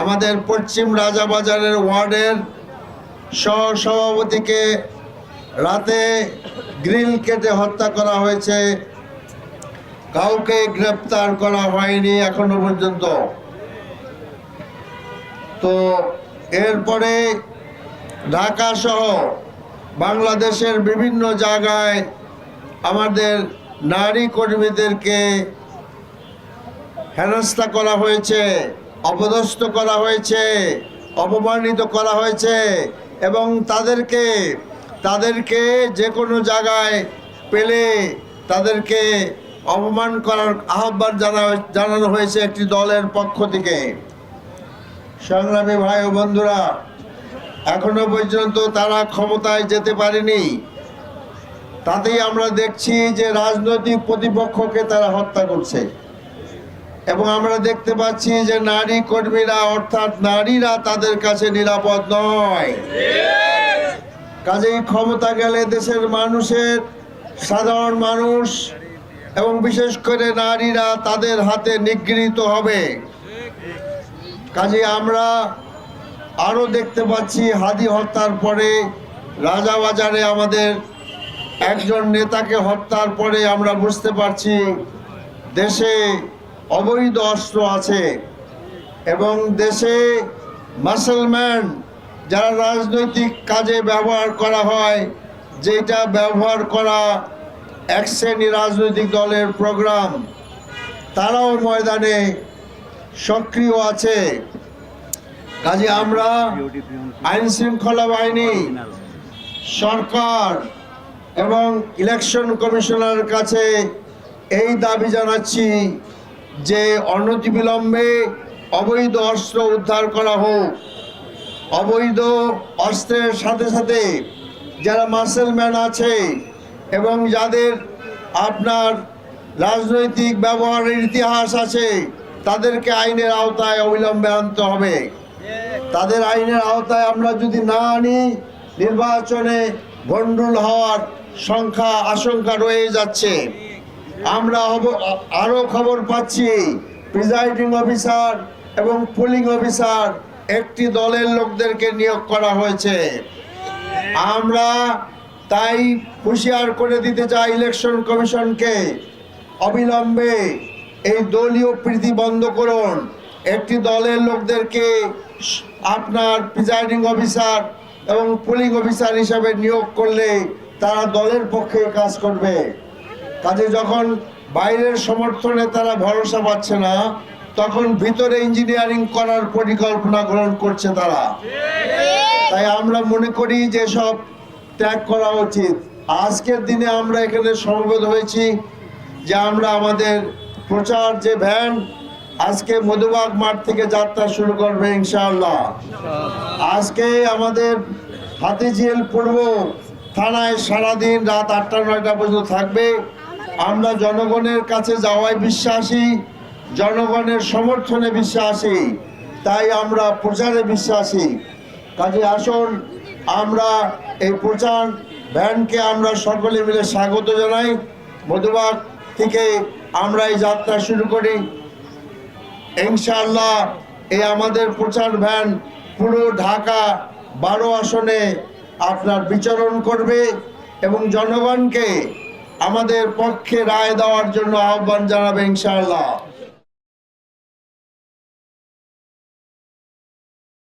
আমাদের পশ্চিম রাজাবাজারের ওয়ার্ডের সহসভাপতিকে রাতে গ্রিল কেটে হত্যা করা হয়েছে। কাউকে গ্রেপ্তার করা হয়নি এখনও পর্যন্ত। তো এরপরে ঢাকা সহ বাংলাদেশের বিভিন্ন জায়গায় আমাদের নারী কর্মীদেরকে হেনস্থা করা হয়েছে। অপদস্থ করা হয়েছে, অপমানিত করা হয়েছে এবং তাদেরকে তাদেরকে যে কোনো জায়গায় পেলে তাদেরকে অপমান করার আহ্বান জানা জানানো হয়েছে একটি দলের পক্ষ থেকে। সংগ্রামী ভাই ও বন্ধুরা, এখনও পর্যন্ত তারা ক্ষমতায় যেতে পারেনি। তাতেই আমরা দেখছি যে রাজনৈতিক প্রতিপক্ষকে তারা হত্যা করছে। এবং আমরা দেখতে পাচ্ছি যে নারী কর্মীরা, অর্থাৎ নারীরা তাদের কাছে নিরাপদ নয়। কাজেই ক্ষমতা গেলে দেশের মানুষের, সাধারণ মানুষ এবং বিশেষ করে নারীরা তাদের হাতে নিগৃহীত হবে। কাজে আমরা আরও দেখতে পাচ্ছি, হাদি হত্যার পরে রাজাবাজারে আমাদের একজন নেতাকে হত্যার পরে আমরা বুঝতে পারছি, দেশে অবৈধ অস্ত্র আছে। এবং দেশে মাসলম্যান যারা রাজনৈতিক কাজে ব্যবহার করা হয়, যেটা ব্যবহার করা এক শ্রেণি রাজনৈতিক দলের প্রোগ্রাম তারাও ময়দানে সক্রিয় আছে। কাজে আমরা আইন শৃঙ্খলা বাহিনী, সরকার এবং ইলেকশন কমিশনার কাছে এই দাবি জানাচ্ছি যে অনতিবিলম্বে অবৈধ অস্ত্র উদ্ধার করা হোক, অবৈধ অস্ত্রের সাথে সাথে যারা মাসেলম্যান আছে এবং যাদের আপনার রাজনৈতিক ব্যবহারের ইতিহাস আছে, তাদেরকে আইনের আওতায় অবিলম্বে আনতে হবে। তাদের আইনের আওতায় আমরা যদি না আনি, নির্বাচনে ভণ্ডুল হওয়ার সংখ্যা, আশঙ্কা রয়ে যাচ্ছে। আমরা হব- আরও খবর পাচ্ছি। প্রিজাইডিং অফিসার এবং পুলিং অফিসার একটি দলের লোকদেরকে নিয়োগ করা হয়েছে। আমরা তাই হুঁশিয়ার করে দিতে চাই ইলেকশন কমিশনকে। অবিলম্বে এই দলীয় প্রীতি বন্ধ করুন। একটি দলের লোকদেরকে আপনার প্রিজাইডিং অফিসার এবং পুলিং অফিসার হিসাবে নিয়োগ করলে তারা দলের পক্ষে কাজ করবে। কাজে যখন বাইরের সমর্থনে তারা ভরসা পাচ্ছে না, তখন ভিতরে ইঞ্জিনিয়ারিং করার পরিকল্পনা গ্রহণ করছে তারা। তাই আমরা মনে করি যে সব ত্যাগ করা উচিত। আজকের দিনে আমরা এখানে সমবেত হয়েছি যে আমরা আমাদের প্রচার যে ভ্যান, আজকে মধুবাগ মাঠ থেকে যাত্রা শুরু করবে ইনশাআল্লাহ। আজকে আমাদের হাতিঝিল পূর্ব থানায় সারাদিন রাত আটটা, নয়টা পর্যন্ত থাকবে। আমরা জনগণের কাছে যাওয়ায় বিশ্বাসী, জনগণের সমর্থনে বিশ্বাসী, তাই আমরা প্রচারে বিশ্বাসী। কাজে আসুন, আমরা এই প্রচার ভ্যানকে আমরা সকলে মিলে স্বাগত জানাই। মধুবাগ থেকে আমরা এই যাত্রা শুরু করি। ইনশাআল্লাহ এই আমাদের প্রচার ভ্যান পুরো ঢাকা বারো আসনে আপনার বিচরণ করবে এবং জনগণকে আমাদের পক্ষে রায় দেওয়ার জন্য আহ্বান জানাবে ইনশাআল্লাহ।